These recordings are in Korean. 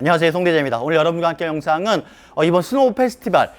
안녕하세요. 송대재입니다. 오늘 여러분과 함께 할 영상은 어, 이번 스노우 페스티벌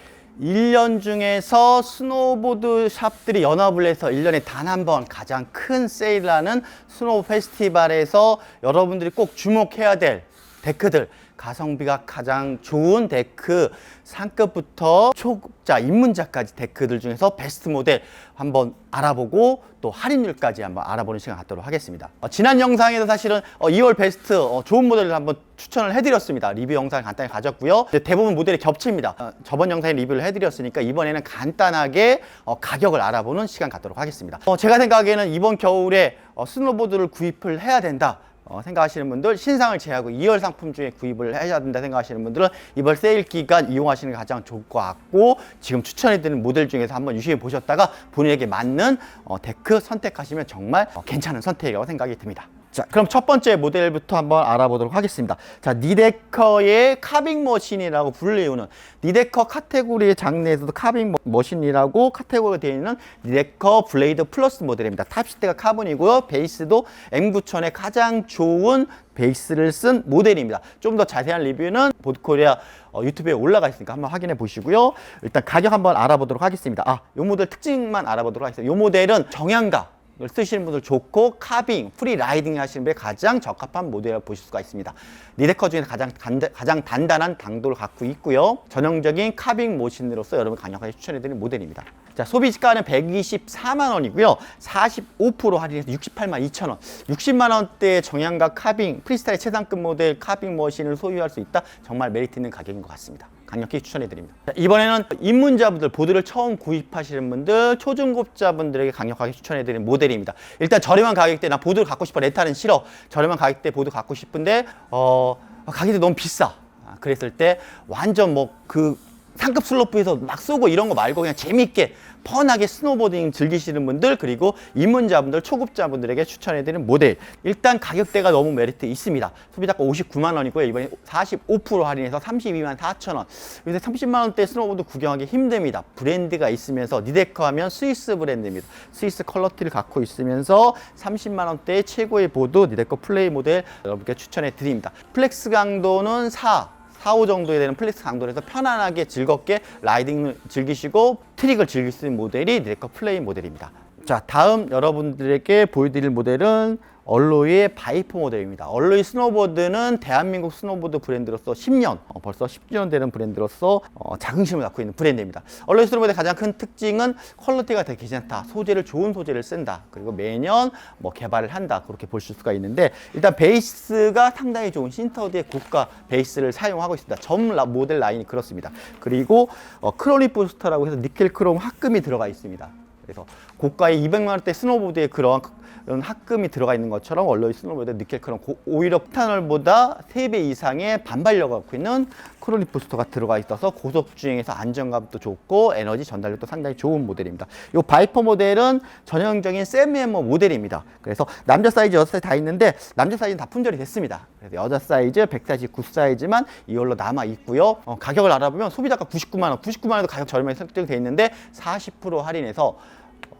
1년 중에서 스노보드 샵들이 연합을 해서 1년에 단 한 번 가장 큰 세일하는 스노우 페스티벌에서 여러분들이 꼭 주목해야 될 데크들 가성비가 가장 좋은 데크 상급부터 초급자 입문자까지 데크들 중에서 베스트 모델 한번 알아보고 또 할인율까지 한번 알아보는 시간 갖도록 하겠습니다. 어, 지난 영상에서 사실은 어, 2월 베스트 어, 좋은 모델을 한번 추천을 해드렸습니다. 리뷰 영상 간단히 가졌고요. 대부분 모델이 겹칩니다. 어, 저번 영상에 리뷰를 해드렸으니까 이번에는 간단하게 어, 가격을 알아보는 시간 갖도록 하겠습니다. 어, 제가 생각하기에는 이번 겨울에 어, 스노보드를 구입을 해야 된다. 어, 생각하시는 분들 신상을 제외하고 2월 상품 중에 구입을 해야 된다 생각하시는 분들은 이번 세일 기간 이용하시는 게 가장 좋을 것 같고 지금 추천해드리는 모델 중에서 한번 유심히 보셨다가 본인에게 맞는 어, 데크 선택하시면 정말 어, 괜찮은 선택이라고 생각이 듭니다. 자, 그럼 첫 번째 모델부터 한번 알아보도록 하겠습니다. 자, 니데커의 카빙 머신이라고 불리우는 니데커 카테고리의 장르에서도 카빙 머- 머신이라고 카테고리가 되어 있는 니데커 블레이드 플러스 모델입니다. 탑시트가 카본이고요. 베이스도 M9000의 가장 좋은 베이스를 쓴 모델입니다. 좀 더 자세한 리뷰는 보드코리아 어, 유튜브에 올라가 있으니까 한번 확인해 보시고요. 일단 가격 한번 알아보도록 하겠습니다. 아, 이 모델 특징만 알아보도록 하겠습니다. 이 모델은 정향가 을 쓰시는 분들 좋고 카빙, 프리 라이딩 하시는 분에 가장 적합한 모델을 보실 수가 있습니다. 리데커 중에서 가장, 가장 단단한 당도를 갖고 있고요. 전형적인 카빙 모신으로서 여러분 강력하게 추천해드리는 모델입니다. 자, 소비지가는 124만 원이고요. 45% 할인해서 68만 2천 원. 60만 원대 정향가 카빙, 프리스타일 최상급 모델 카빙 머신을 소유할 수 있다. 정말 메리트 있는 가격인 것 같습니다. 강력히 추천해드립니다. 자, 이번에는 입문자분들, 보드를 처음 구입하시는 분들, 초중급자분들에게 강력하게 추천해드리는 모델입니다. 일단 저렴한 가격대, 나 보드를 갖고 싶어, 레타는 싫어. 저렴한 가격대 보드 갖고 싶은데, 어, 가격이 너무 비싸. 아, 그랬을 때 완전 뭐 그 상급 슬로프에서 막 쏘고 이런 거 말고 그냥 재밌게 펀하게 스노보딩 즐기시는 분들 그리고 입문자분들 초급자분들에게 추천해드리는 모델. 일단 가격대가 너무 메리트 있습니다. 소비자가 59만 원이고요. 이번에 45% 할인해서 32만 4천 원. 요새 30만 원대 스노보드 구경하기 힘듭니다. 브랜드가 있으면서 니데커 하면 스위스 브랜드입니다. 스위스 컬러티를 갖고 있으면서 30만 원대의 최고의 보드 니데커 플레이 모델 여러분께 추천해 드립니다. 플렉스 강도는 4 4, 5 정도 되는 플렉스 강도에서 편안하게 즐겁게 라이딩을 즐기시고 트릭을 즐길 수 있는 모델이 니데커 플레이 모델입니다. 자, 다음 여러분들에게 보여드릴 모델은 얼로이의 바이퍼 모델입니다. 얼로이 스노보드는 대한민국 스노보드 브랜드로서 10년, 어, 벌써 10년 되는 브랜드로서 어, 자긍심을 갖고 있는 브랜드입니다. 얼로이 스노보드의 가장 큰 특징은 퀄리티가 되게 괜찮다. 소재를 좋은 소재를 쓴다. 그리고 매년 뭐 개발을 한다. 그렇게 보실 수가 있는데 일단 베이스가 상당히 좋은 신터드의 고가 베이스를 사용하고 있습니다. 점 라- 모델 라인이 그렇습니다. 그리고 어, 크로닉 부스터라고 해서 니켈 크롬 합금이 들어가 있습니다. 그래서 고가의 200만 원대 스노보드에 그런 그런 합금이 들어가 있는 것처럼 원로의 스노보드 니켈 크롬 고- 오히려 타널보다 3배 이상의 반발력을 갖고 있는 크로닉 부스터가 들어가 있어서 고속 주행에서 안정감도 좋고 에너지 전달력도 상당히 좋은 모델입니다. 이 바이퍼 모델은 전형적인 세미에머 모델입니다. 그래서 남자 사이즈, 여자 사이즈 다 있는데 남자 사이즈는 다 품절이 됐습니다. 그래서 여자 사이즈 149 사이즈만 이걸로 남아 있고요. 어, 가격을 알아보면 소비자가 99만 원, 99만 원도 가격 저렴하게 설정돼 있는데 40% 할인해서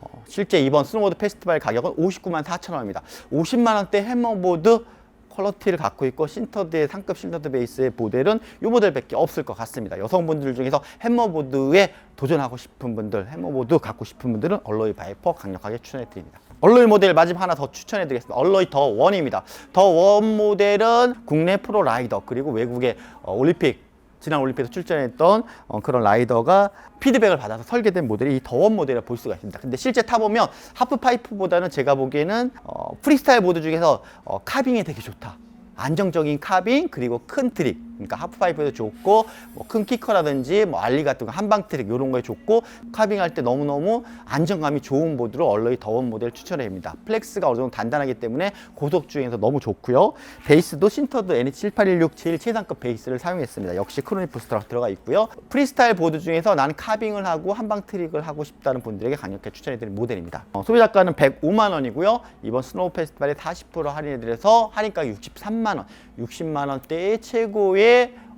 어, 실제 이번 스노보드 페스티벌 가격은 59만 4천 원입니다. 50만 원대 해머보드 퀄러티를 갖고 있고 신터드의 상급 신터드 베이스의 모델은 이 모델밖에 없을 것 같습니다. 여성분들 중에서 해머보드에 도전하고 싶은 분들, 해머보드 갖고 싶은 분들은 얼로이 바이퍼 강력하게 추천해 드립니다. 얼로이 모델 마지막 하나 더 추천해 드리겠습니다. 얼로이 더 원입니다. 더 원 모델은 국내 프로 라이더 그리고 외국의 어, 올림픽 지난 올림픽에서 출전했던 어, 그런 라이더가 피드백을 받아서 설계된 모델이 이 더원 모델을 볼 수가 있습니다. 근데 실제 타보면 하프파이프보다는 제가 보기에는 어, 프리스타일 보드 중에서 어, 카빙이 되게 좋다. 안정적인 카빙 그리고 큰 트릭 그러니까 하프파이프도 좋고 뭐 큰 키커라든지 뭐 알리 같은 거 한방 트릭 이런 거에 좋고 카빙할 때 너무너무 안정감이 좋은 보드로 얼러이 더원 모델 추천합니다. 플렉스가 어느 정도 단단하기 때문에 고속 주행에서 너무 좋고요. 베이스도 신터드 NH7816 제일 최상급 베이스를 사용했습니다. 역시 크로닉 부스터가 들어가 있고요. 프리스타일 보드 중에서 나는 카빙을 하고 한방 트릭을 하고 싶다는 분들에게 강력하게 추천해드린 모델입니다. 어, 소비자가는 105만 원이고요. 이번 스노우 페스티벌에 40% 할인해드려서 할인가격 63만 원 60만 원대의 최고의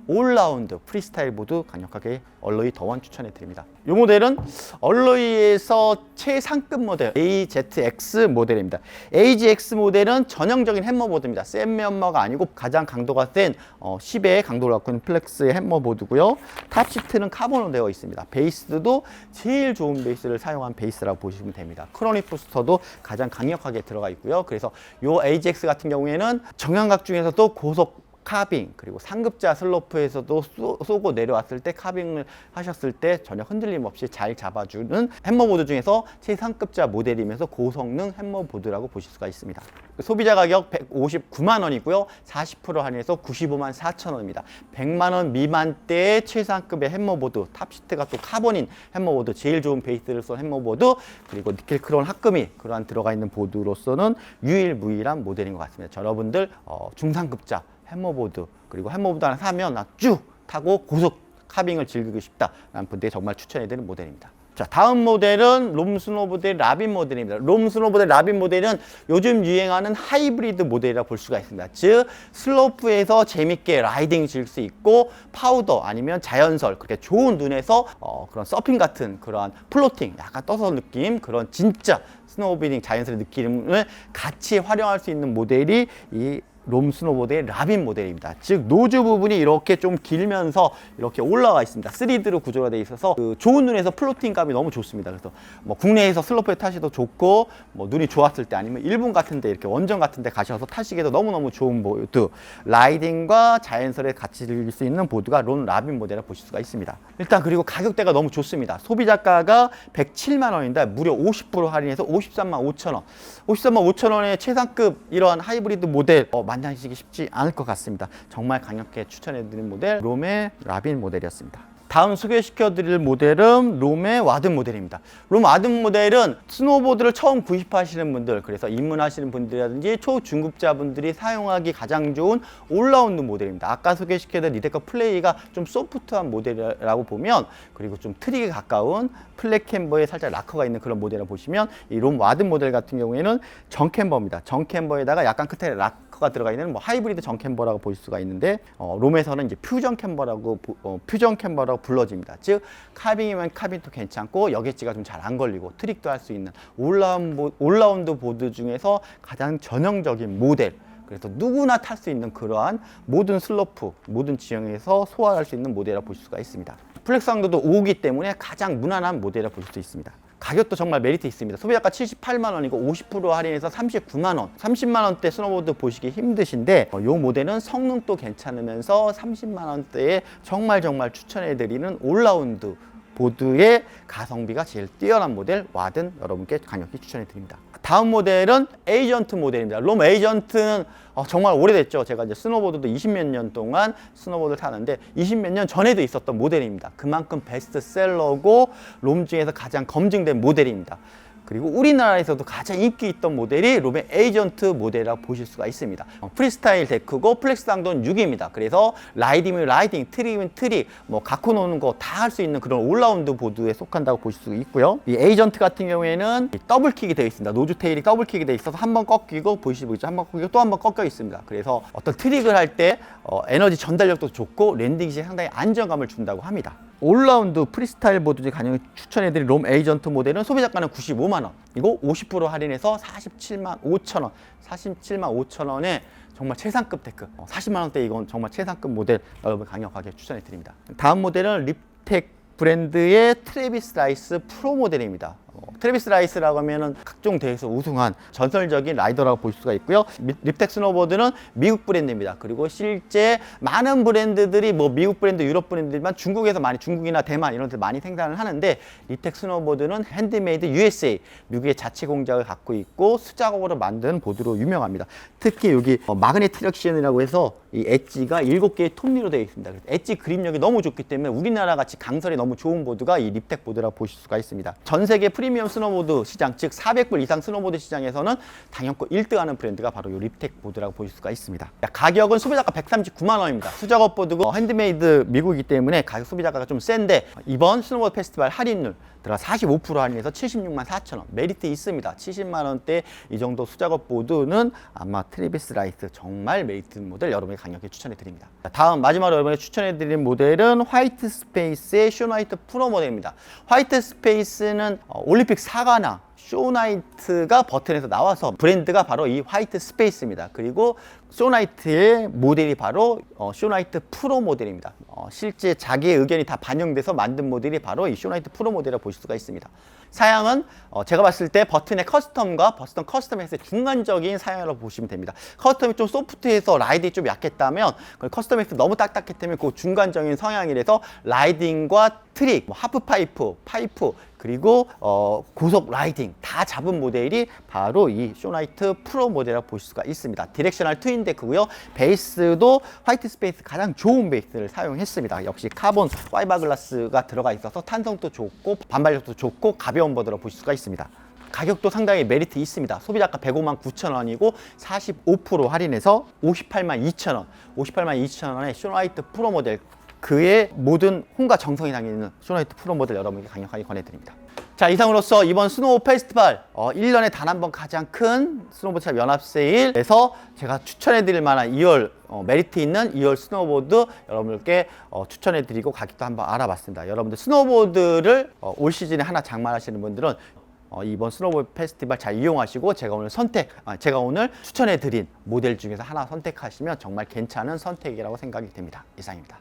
올라운드 프리스타일 보드 강력하게 얼로이 더원 추천해 드립니다. 이 모델은 얼로이에서 최상급 모델 AZX 모델입니다. AZX 모델은 전형적인 햄머 보드입니다. 센 햄머가 아니고 가장 강도가 센 어, 10의 강도를 갖고 있는 플렉스의 햄머 보드고요. 탑 시트는 카본으로 되어 있습니다. 베이스도 제일 좋은 베이스를 사용한 베이스라고 보시면 됩니다. 크로닉 부스터도 가장 강력하게 들어가 있고요. 그래서 이 AZX 같은 경우에는 정형각 중에서도 고속 카빙 그리고 상급자 슬로프에서도 쏘, 쏘고 내려왔을 때 카빙을 하셨을 때 전혀 흔들림 없이 잘 잡아주는 햄머보드 중에서 최상급자 모델이면서 고성능 햄머보드라고 보실 수가 있습니다. 소비자 가격 159만 원이고요. 40% 할인해서 95만 4천 원입니다. 100만 원 미만대의 최상급의 햄머보드, 탑시트가 또 카본인 햄머보드, 제일 좋은 베이스를 쏜 햄머보드, 그리고 니켈 크롬 합금이 그러한 들어가 있는 보드로서는 유일무이한 모델인 것 같습니다. 여러분들 어, 중상급자 햄머보드 그리고 햄머보드 하나 사면 나 쭉 타고 고속 카빙을 즐기고 싶다 라는 분들에 정말 추천해드리는 모델입니다. 자 다음 모델은 롬스노보드의 라빈 모델입니다. 롬스노보드의 라빈 모델은 요즘 유행하는 하이브리드 모델이라 볼 수가 있습니다. 즉 슬로프에서 재밌게 라이딩 즐길 수 있고 파우더 아니면 자연설 그렇게 좋은 눈에서 어, 그런 서핑 같은 그러한 플로팅 약간 떠서 느낌 그런 진짜 스노우보딩 자연스러운 느낌을 같이 활용할 수 있는 모델이 이 롬 스노보드의 라빈 모델입니다. 즉 노즈 부분이 이렇게 좀 길면서 이렇게 올라와 있습니다. 3D로 구조가 되어 있어서 그 좋은 눈에서 플로팅 감이 너무 좋습니다. 그래서 뭐 국내에서 슬로프에 타시도 좋고 뭐 눈이 좋았을 때 아니면 일본 같은데 이렇게 원정 같은데 가셔서 타시기도 너무너무 좋은 보드 라이딩과 자연스레 같이 즐길 수 있는 보드가 롬 라빈 모델을 보실 수가 있습니다. 일단 그리고 가격대가 너무 좋습니다. 소비자가가 107만 원인데 무려 50% 할인해서 53만 5천 원. 53만 5천 원의 최상급 이러한 하이브리드 모델 어, 만나시기 쉽지 않을 것 같습니다. 정말 강력하게 추천해드린 모델 롬의 라빈 모델이었습니다. 다음 소개시켜 드릴 모델은 롬의 와든 모델입니다. 롬 와든 모델은 스노보드를 처음 구입하시는 분들, 그래서 입문하시는 분들이라든지 초중급자분들이 사용하기 가장 좋은 올라운드 모델입니다. 아까 소개시켜 드린 리데커 플레이가 좀 소프트한 모델이라고 보면, 그리고 좀 트릭에 가까운 플랫 캠버에 살짝 락커가 있는 그런 모델을 보시면, 이 롬 와든 모델 같은 경우에는 정 캠버입니다. 정 캠버에다가 약간 끝에 락커가 들어가 있는 뭐 하이브리드 정 캠버라고 볼 수가 있는데, 어, 롬에서는 이제 퓨전 캠버라고, 보- 어, 퓨전 캠버라고 불러집니다. 즉 카빙이면 카빙도 괜찮고 여객지가 좀 잘 안 걸리고 트릭도 할 수 있는 올라운드, 보드 중에서 가장 전형적인 모델. 그래서 누구나 탈 수 있는 그러한 모든 슬로프, 모든 지형에서 소화할 수 있는 모델이라고 볼 수가 있습니다. 플렉스 강도도 5기 때문에 가장 무난한 모델이라고 볼수 있습니다. 가격도 정말 메리트 있습니다. 소비자가 78만 원이고 50% 할인해서 39만 원, 30만 원대 스노보드 보시기 힘드신데 어, 이 모델은 성능도 괜찮으면서 30만 원대에 정말 정말 추천해드리는 올라운드 보드의 가성비가 제일 뛰어난 모델 와든 여러분께 강력히 추천해 드립니다. 다음 모델은 에이전트 모델입니다. 롬 에이전트는 어, 정말 오래됐죠. 제가 이제 스노보드도 20몇 년 동안 스노보드를 타는데 20몇 년 전에도 있었던 모델입니다. 그만큼 베스트셀러고 롬 중에서 가장 검증된 모델입니다. 그리고 우리나라에서도 가장 인기 있던 모델이 롬의 에이전트 모델이라고 보실 수가 있습니다. 어, 프리스타일 데크고 플렉스 당도는 6입니다. 그래서 라이딩이면 라이딩, 트릭이면 트릭, 뭐 갖고 노는 거 다 할 수 있는 그런 올라운드 보드에 속한다고 보실 수 있고요. 이 에이전트 같은 경우에는 이 더블킥이 되어 있습니다. 노즈 테일이 더블킥이 되어 있어서 한 번 꺾이고 보시고 있죠. 한 번 꺾이고 또 한 번 꺾여 있습니다. 그래서 어떤 트릭을 할때 어, 에너지 전달력도 좋고 랜딩 시에 상당히 안정감을 준다고 합니다. 올라운드 프리스타일 보드 중 가장 추천해드린 롬 에이전트 모델은 소비자가는 95만 원, 이거 50% 할인해서 47만 5천 원, 47만 5천 원에 정말 최상급 테크, 어, 40만 원대 이건 정말 최상급 모델 여러분 강력하게 추천해드립니다. 다음 모델은 립텍 브랜드의 트레비스 라이스 프로 모델입니다. 어, 트레비스 라이스라고 하면은 각종 대회에서 우승한 전설적인 라이더라고 볼 수가 있고요. 미- 립텍 스노보드는 미국 브랜드입니다. 그리고 실제 많은 브랜드들이 뭐 미국 브랜드, 유럽 브랜드지만 중국에서 많이 중국이나 대만 이런 데 많이 생산을 하는데 립텍 스노보드는 핸드메이드 USA 미국의 자체 공장을 갖고 있고 수작업으로 만든 보드로 유명합니다. 특히 여기 어, 마그넷 트랙션이라고 해서 이 엣지가 7개의 톱니로 되어 있습니다. 그래서 엣지 그립력이 너무 좋기 때문에 우리나라 같이 강설이 너무 좋은 보드가 이 립텍 보드라고 보실 수가 있습니다. 전 세계 프리미엄 스노보드 시장, 즉 400불 이상 스노보드 시장에서는 당연코 1등하는 브랜드가 바로 이 립텍 보드라고 보실 수가 있습니다. 가격은 소비자가 139만 원입니다. 수작업 보드고 핸드메이드 미국이기 때문에 가격 소비자가가 좀 센데 이번 스노보드 페스티벌 할인율 들어가 45% 할인해서 76만 4천 원. 메리트 있습니다. 70만 원대 이 정도 수작업 보드는 아마 트리비스 라이트 정말 메리트 모델 여러분에게 강력히 추천해 드립니다. 다음 마지막으로 여러분에게 추천해 드린 모델은 화이트 스페이스의 쇼나이트 프로 모델입니다. 화이트 스페이스는 어, 올림픽 사과나 쇼나이트가 버튼에서 나와서 브랜드가 바로 이 화이트 스페이스입니다. 그리고 쇼나이트의 모델이 바로 어, 쇼나이트 프로 모델입니다. 어, 실제 자기의 의견이 다 반영돼서 만든 모델이 바로 이 쇼나이트 프로 모델이라고 보실 수가 있습니다. 사양은 어, 제가 봤을 때 버튼의 커스텀과 버튼 커스텀엑스의 중간적인 사양이라고 보시면 됩니다. 커스텀이 좀 소프트해서 라이딩이 좀 약했다면 그 커스텀엑스 너무 때문에 그 중간적인 성향이라서 라이딩과 트릭, 뭐 하프 파이프, 파이프 그리고 어, 고속 라이딩 다 잡은 모델이 바로 이 쇼나이트 프로 모델이라고 보실 수가 있습니다. 디렉셔널 트윈 데크고요. 베이스도 화이트 스페이스 가장 좋은 베이스를 사용했습니다. 역시 카본 파이버 글라스가 들어가 있어서 탄성도 좋고 반발력도 좋고 가벼운 보드라고 보실 수가 있습니다. 가격도 상당히 메리트 있습니다. 소비자가 105만 9천 원이고 45% 할인해서 58만 2천 원, 58만 2천 원의 쇼나이트 프로 모델 그의 모든 혼과 정성이 담기는 쇼나이트 프로 모델 여러분께 강력하게 권해드립니다. 자 이상으로서 이번 스노우 페스티벌 어, 1년에 단 한 번 가장 큰 스노보드 연합 세일에서 제가 추천해드릴 만한 2월 어, 메리트 있는 2월 스노보드 여러분들께 어, 추천해드리고 가격도 한번 알아봤습니다. 여러분들 스노보드를 어, 올 시즌에 하나 장만하시는 분들은 어, 이번 스노보드 페스티벌 잘 이용하시고 제가 오늘 선택, 아, 제가 오늘 추천해드린 모델 중에서 하나 선택하시면 정말 괜찮은 선택이라고 생각이 됩니다. 이상입니다.